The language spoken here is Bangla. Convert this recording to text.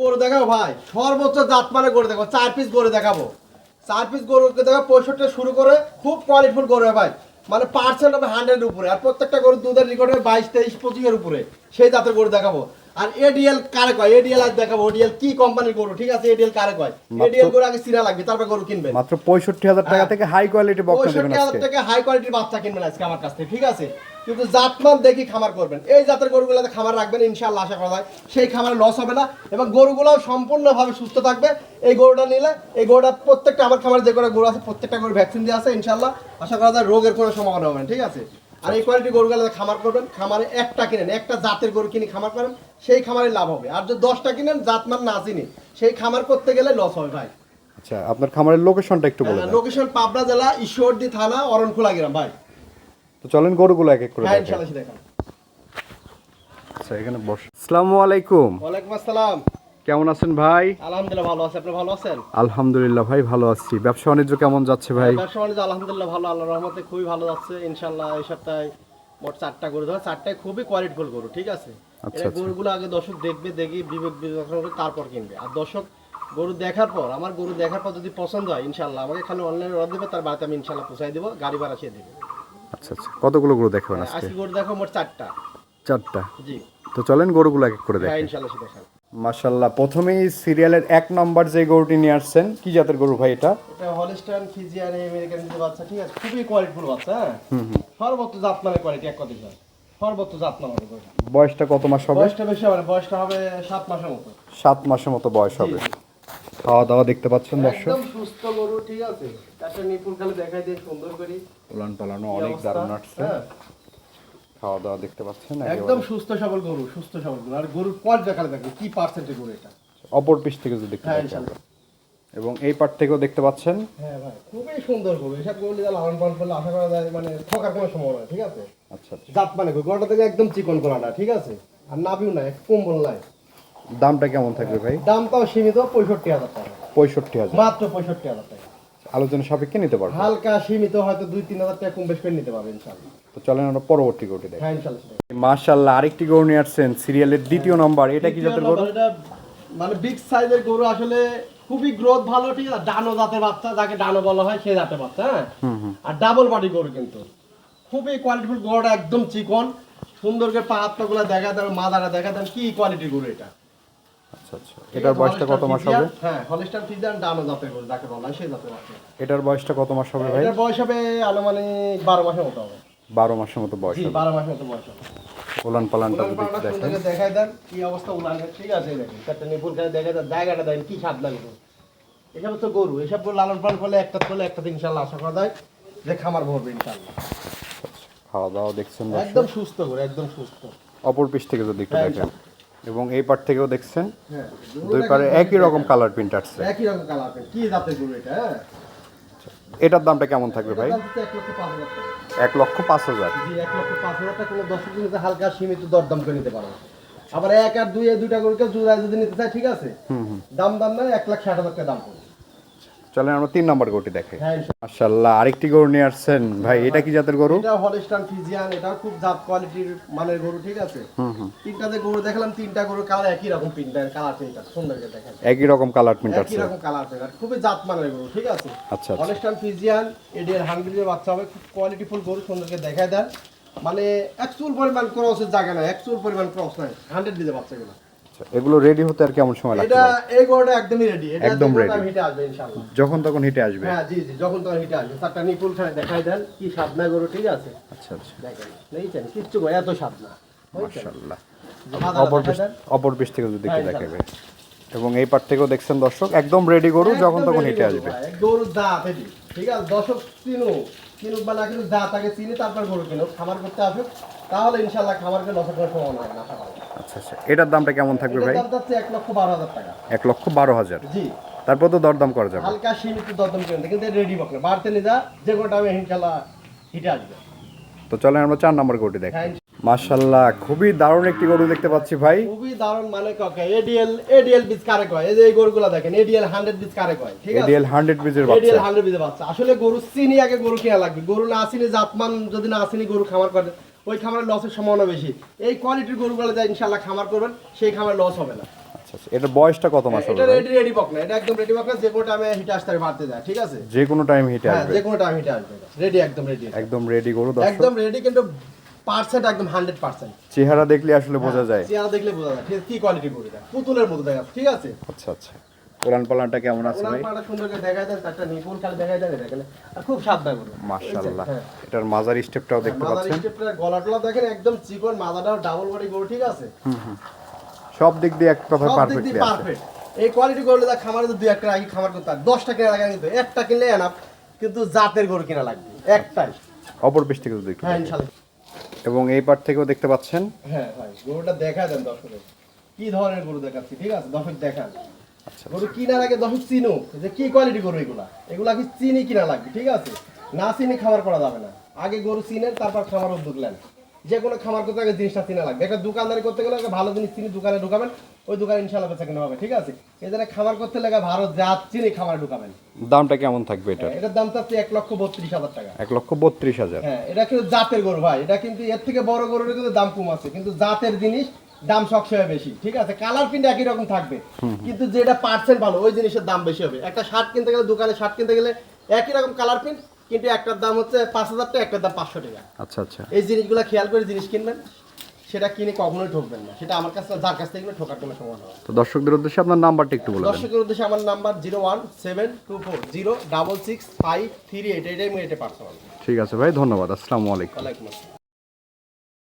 গরু দেখাবো ভাই? সর্বোচ্চ জাত মানে গরু দেখাবো। চার পিস গরু দেখাবো। চার পিস গরু দেখাবো পঁয়ষট্টি শুরু করে খুব কোয়ালিটিফুল গরু হয় ভাই। মানে পার্সেন্ট হবে হান্ড্রেড উপরে। আর প্রত্যেকটা গরু দুধের রেকর্ড হবে বাইশ তেইশ পঁচিশের উপরে। সেই জাতের গরু দেখাবো। আর এডিএল কারে কয়? এডিএল আজ দেখাবো। এডিএল কি কোম্পানির গরু? ঠিক আছে এডিএল কারে কয়? এডিএল গরু আগে চিনা লাগবে তারপর গরু কিনবেন। মাত্র পঁয়ষট্টি হাজার টাকা থেকে হাই কোয়ালিটি বকনা দেবেন আজকে। টাকা হাই কোয়ালিটির বাচ্চা কিনবেন আজকে আমার কাছ থেকে ঠিক আছে? কিন্তু জাত জাতমান দেখি খামার করবেন। এই জাতের গরুগুলোতে খামার রাখবেন ইনশাল্লাহ আশা করা যায়। সেই খামারে লস হবে না এবং গরুগুলো সম্পূর্ণভাবে সুস্থ থাকবে। এই গরুটা নিলে এই গরুটা প্রত্যেকটা আমার খামারে যে গরু আছে প্রত্যেকটা গরু ভ্যাকসিন দিয়ে আছে ইনশাআল্লাহ আশা করা যায় রোগের কোনো সম্ভাবনা হবে না ঠিক আছে? আর এই কোয়ালিটি গরুগুলো খামার করবেন খামারে একটা কিনেন একটা জাতের গরু কিনে খামার করেন সেই খামারে লাভ হবে। আর যদি দশটা কিনেন জাত জাতমান না চিনি সেই খামার করতে গেলে লস হবে ভাই। আচ্ছা আপনার খামারের লোকেশনটা একটু বলে দেন। লোকেশন পাবনা জেলা ঈশ্বরদী থানা অরণখোলা গ্রাম ভাই। তো চলেন গরুগুলো এক এক করে হ্যাঁ। আচ্ছা এখানে বস আসসালামু আলাইকুম। ওয়ালাইকুম আসসালাম। কেমন আছেন ভাই? আলহামদুলিল্লাহ ভালো আছি আপনি ভালো আছেন? আলহামদুলিল্লাহ ভাই ভালো আছি। ব্যবসা বাণিজ্য কেমন যাচ্ছে ভাই? ব্যবসা বাণিজ্য আলহামদুলিল্লাহ ভালো আল্লাহর রহমতে খুবই ভালো যাচ্ছে। এই সপ্তাহে মোট চারটা গরু ধরে চারটায় খুবই কোয়ালিটিফুল গরু ঠিক আছে? আচ্ছা, এই আচ্ছা। গরুগুলো আগে দর্শক দেখবে দেখি বিবেক বিবেচনা করে তারপর কিনবে। আর দর্শক গরু দেখার পর আমার গরু দেখার পর যদি পছন্দ হয় ইনশাল্লাহ আমাকে খালি অনলাইনে অর্ডার দেবে তার বাড়িতে আমি ইনশাল্লাহ পৌঁছাই দেবো গাড়ি ভাড়া সে দেবে। আচ্ছা আচ্ছা। কতগুলো গরু দেখাবেন আজকে? আজকে গরু দেখো মোট চারটা। চারটা? জি। তো চলেন গরুগুলো এক করে হ্যাঁ দেখেন মাশাল্লাহ প্রথমেই সিরিয়ালের এক নম্বর যে গরুটি নিয়ে আসছেন কি জাতের গরু ভাই এটা? এটা হলিস্টান ফিজিয়ান আমেরিকান যে বাচ্চা ঠিক আছে? খুবই কোয়ালিটিফুল বাচ্চা হ্যাঁ? সর্বোচ্চ জাতমানের কোয়ালিটি এক কথা সর্বোচ্চ হবে গরুটা। বয়সটা কত মাস হবে? বয়সটা বেশি হবে বয়সটা হবে সাত মাসের মতো। সাত মাসের মতো বয়স হবে। খাওয়া দাওয়া দেখতে পাচ্ছেন দর্শক। একদম সুস্থ গরু ঠিক আছে? একটা নিপুল খালি দেখাই দিয়ে সুন্দর করে। উলান পালানো অনেক দারুণ আসছে। হ্যাঁ, খাওয়া দাওয়া দেখতে পাচ্ছেন একদম সুস্থ সবল গরু সুস্থ সবল গরু। আর গরুর পর দেখালে দেখবে কি পার্সেন্টের গরু এটা? অপর পিস থেকে যদি দেখতে হ্যাঁ এবং এই পার্ট থেকেও দেখতে পাচ্ছেন। হ্যাঁ ভাই খুবই সুন্দর গরু। এসব গরু নিয়ে লালন পালন করলে আশা করা যায় মানে ঠকার কোনো সম্ভাবনা নেই, ঠিক আছে? আচ্ছা আচ্ছা। জাত মানে গরুটা থেকে একদম চিকন করাটা ঠিক আছে? আর নাভিও নাই কম্বল নাই। দামটা কেমন থাকবে ভাই? দামটাও সীমিত পঁয়ষট্টি হাজার টাকা। পঁয়ষট্টি হাজার। মাত্র পঁয়ষট্টি হাজার টাকা। আলোচনা সাপেক্ষে নিতে পারব। হালকা সীমিত হয়তো দুই তিন হাজার টাকা কম বেশ করে নিতে পারবে ইনশাল্লাহ তো চলেন আমরা পরবর্তী গরুটি দেখি। হ্যাঁ ইনশাল্লাহ আরেকটি গরু নিয়ে আসছেন সিরিয়ালের দ্বিতীয় নম্বর। এটা কি জাতের গরু? মানে বিগ সাইজের গরু আসলে খুবই গ্রোথ ভালো ঠিক আছে? ডানো জাতের বাচ্চা যাকে ডানো বলা হয় সেই জাতের বাচ্চা হ্যাঁ? আর ডাবল বডি গরু কিন্তু। খুবই কোয়ালিটিফুল গরুটা একদম চিকন। সুন্দর করে পা গুলো দেখা দেন মাদারা দেখা দেন কি কোয়ালিটির গরু এটা। আচ্ছা আচ্ছা। এটার বয়সটা কত মাস হবে? হ্যাঁ হলিস্টার ফিজিয়ান ডানো জাতের গরু যাকে বলা হয় সেই জাতের বাচ্চা এটার বয়সটা কত মাস হবে ভাই? এটার বয়স হবে আনুমানিক বারো মাসের মতো হবে। বারো মাসের মতো বয়স জি হবে। বারো মাসের মতো বয়স হবে। উলান পালানটা যদি দেখেন। দেখাই দেন কি অবস্থা উলানের ঠিক আছে দেখেন দেন জায়গাটা দেন কি স্বাদ লাগবে এসব তো গরু এসব গরু লালন পালন করলে একটা করলে একটা ইনশাল্লাহ আশা করা যায় যে খামার ভরবে ইনশাল্লাহ। খাওয়া দাওয়া দেখছেন একদম সুস্থ গরু একদম সুস্থ। অপর পিস থেকে যদি একটু হ্যাঁ, দেখেন। এবং এই পার থেকেও দেখছেন হ্যাঁ দুই পারে একই রকম কালার প্রিন্ট আসছে। একই রকম কালার কি দামে গুলো এটা হ্যাঁ? এটার দামটা কেমন থাকবে ভাই? এক লক্ষ পাঁচ হাজার এক লক্ষ পাঁচ হাজার। জি এক লক্ষ পাঁচ হাজার টাকা। কোনো দশ কিলোতে হালকা সীমিত দরদাম করে নিতে পারো আবার এক আর দুই দুইটা করে জোড়ায় যদি নিতে চাই ঠিক আছে? দাম দাম নয় এক লাখ ষাট হাজার টাকা দাম পড়বে। চলেন আমরা তিন নম্বর গরুটি দেখাই। হ্যাঁ মাশাল্লাহ আরেকটি গরু নিয়ে আসছেন। ভাই এটা কি জাতের গরু? এটা হলিস্টান ফিজিয়ান এটা খুব জাত কোয়ালিটির মানের গরু ঠিক আছে? তিনটাতে গরু দেখলাম তিনটা গরু কালার একই রকম তিনটা কালার তিনটা সুন্দর করে দেখেন একই রকম কালার একই রকম কালার খুবই জাত মানের গরু ঠিক আছে? আচ্ছা হলিস্টান ফিজিয়ান এডিএল হান্ড্রেডের বাচ্চা হবে খুব কোয়ালিটিফুল গরু সুন্দর করে দেখায় দেন। মানে একচুল পরিমাণ ক্রসের জায়গা নাই একচুল পরিমাণ ক্রস নাই হান্ড্রেড দিতে বাচ্চাগুলো। আচ্ছা, এগুলো রেডি হতে আর কেমন সময় লাগবে এটা এই গরুটা একদমই রেডি এটা একদম। রেডি হিটে আসবে ইনশাআল্লাহ। যখন তখন হিটে আসবে? হ্যাঁ জি জি যখন তখন হিটে আসবে। চারটা নিপুল খানে দেখাই দেন কি সাদনা গরু ঠিক আছে? আচ্ছা আচ্ছা। দেখেন নেইছেন কিচ্ছু গো এত সাদনা মাশাল্লাহ মাদারা অপর অপর পিস থেকে যদি একটু হ্যাঁ, দেখাবে এবং এই পার্ট থেকেও দেখছেন দর্শক একদম রেডি গরু যখন তখন হিটে গরু আসবে। গরুর দাঁত এটি ঠিক আছে? দর্শক চিনুক কিনুক বা না কিনুক দাঁত আগে চিনি তারপর গরু কিনুক খামার করতে আসুক তাহলে ইনশাল্লাহ খামারকে লসের কোনো সম্ভাবনা হবে না। আচ্ছা আচ্ছা। এটার দামটা কেমন থাকবে ভাই? এক লক্ষ বারো হাজার টাকা। এক লক্ষ বারো হাজার। জি। তারপর তো দরদাম করা যাবে। হালকা সীমিত দরদম কিনতে কিন্তু রেডি বকলে বাড়তে নিয়ে যা যে কোনো টাইমে ইনশাল্লাহ হিটে আসবে। তো চলেন আমরা চার নম্বর গরুটি দেখি। হ্যাঁ, মাশাল্লাহ খুবই দারুণ একটি গরু দেখতে পাচ্ছি ভাই। খুবই দারুণ মানে কাকে এডিএল এডিএল বীজ কারে কয়? এই যে এই গরুগুলো দেখেন এডিএল হান্ড্রেড বীজ কারে কয়? ঠিক আছে? এডিএল হান্ড্রেড পিসের বাচ্চা। এডিএল হান্ড্রেড বীজের বাচ্চা। আসলে গরু চিনি আগে গরু কেনা লাগবে। গরু না চিনি জাতমান যদি না চিনি গরু খামার করে ওই খামারের লসের সম্ভাবনা বেশি। এই কোয়ালিটির গরুগুলো যা ইনশাল্লাহ খামার করবেন সেই খামারে লস হবে না। বয়সটা কত মাস হবে এটা রেডি রেডি বক না এটা একদম রেডি বক না যে কোনো টাইমে হিটে আসতে হবে বাড়তে যায় ঠিক আছে? যে কোনো টাইম হিটে হ্যাঁ আসবে। যে কোনো টাইম হিটে আসবে রেডি একদম রেডি একদম রেডি গরু দর্শক। একদম রেডি কিন্তু পার্সেন্ট একদম হান্ড্রেড পার্সেন্ট চেহারা দেখলে আসলে বোঝা যায়। চেহারা দেখলে বোঝা যায় কি কোয়ালিটি করে দেয় পুতুলের মতো দেখা ঠিক আছে? আচ্ছা আচ্ছা। পালানটা কেমন আছে ভাই? দেখেন। খুব সাবধান মাশাআল্লাহ। হ্যাঁ। এটার মাজার স্টেপটাও দেখতে পাচ্ছেন। স্টেপটা গলা দেখেন একদম চিকন মাদাটাও ডাবল বডি গরু ঠিক আছে? সব দিক দিয়ে এক কথা আছে। পারফেক্ট এই কোয়ালিটি গরু যা খামারে খামার করতে দশটা কিনা লাগে কিন্তু একটা কিনলে এনাফ কিন্তু জাতের গরু কিনা লাগবে একটাই। অপর পেশ থেকে যদি হ্যাঁ দেখি। ইনশাল্লাহ এবং এই পার থেকেও দেখতে পাচ্ছেন। হ্যাঁ ভাই গরুটা দেখা দেন দর্শকের কি ধরনের গরু দেখাচ্ছি ঠিক আছে? দর্শক দেখান। গরু কিনার আগে দর্শক চিনো যে কি কোয়ালিটি গরু এগুলা এগুলা কি চিনি কিনা লাগবে ঠিক আছে? না চিনি খামার করা যাবে না। আগে গরু চিনেন তারপর খামার উদ্যোগ নেন। যে কোনো খামার করতে আগে জিনিসটা চিনা লাগবে। একটা দোকানদারি করতে গেলে ভালো জিনিস চিনি দোকানে ঢুকাবেন ওই দোকানে ইনশাল্লাহ বেচা কেনা হবে ঠিক আছে? খামার করতে লাগে ভালো জাত চিনি খামারে ঢুকাবেন। দামটা কেমন থাকবে এটার? এটার দাম চাচ্ছি এক লক্ষ বত্রিশ হাজার টাকা। এক লক্ষ বত্রিশ হাজার। হ্যাঁ এটা কিন্তু জাতের গরু ভাই এটা কিন্তু এর থেকে বড় গরুর কিন্তু দাম কম আছে কিন্তু জাতের জিনিস দাম সবসময় বেশি ঠিক আছে? কালার প্রিন্ট একই রকম থাকবে কিন্তু যেটা পার্সেন্ট ভালো ওই জিনিসের দাম বেশি হবে। একটা শার্ট কিনতে গেলে দোকানে শার্ট কিনতে গেলে একই রকম কালার প্রিন্ট কিন্তু একটার দাম হচ্ছে পাঁচ হাজার টাকা একটার দাম পাঁচশো টাকা। আচ্ছা আচ্ছা। এই জিনিসগুলো খেয়াল করে জিনিস কিনবেন সেটা কিনে কখনোই ঠকবেন না। সেটা আমার কাছে যার কাছ থেকে ঠকার কোনো সময় হবে। তো দর্শকদের উদ্দেশ্যে আপনার নাম্বারটা একটু বলে দেন। দর্শকের উদ্দেশ্যে আমার number zero one seven two four zero double six five three eight এটাই আমি এটা পার্সোনাল ঠিক আছে ভাই ধন্যবাদ আসসালামু আলাইকুম। ওয়ালাইকুম আসসালাম।